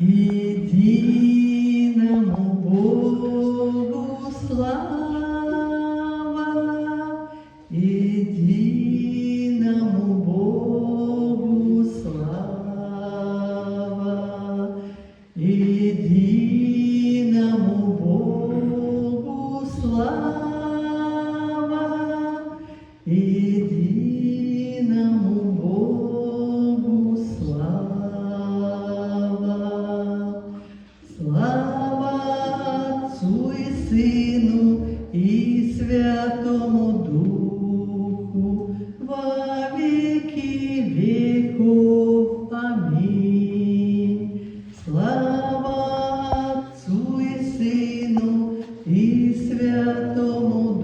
Іди нам слава, іди нам Богу слава, Сину і Святому Духу во віки віков. Амінь. Слава Отцу і Сину і Святому Духу.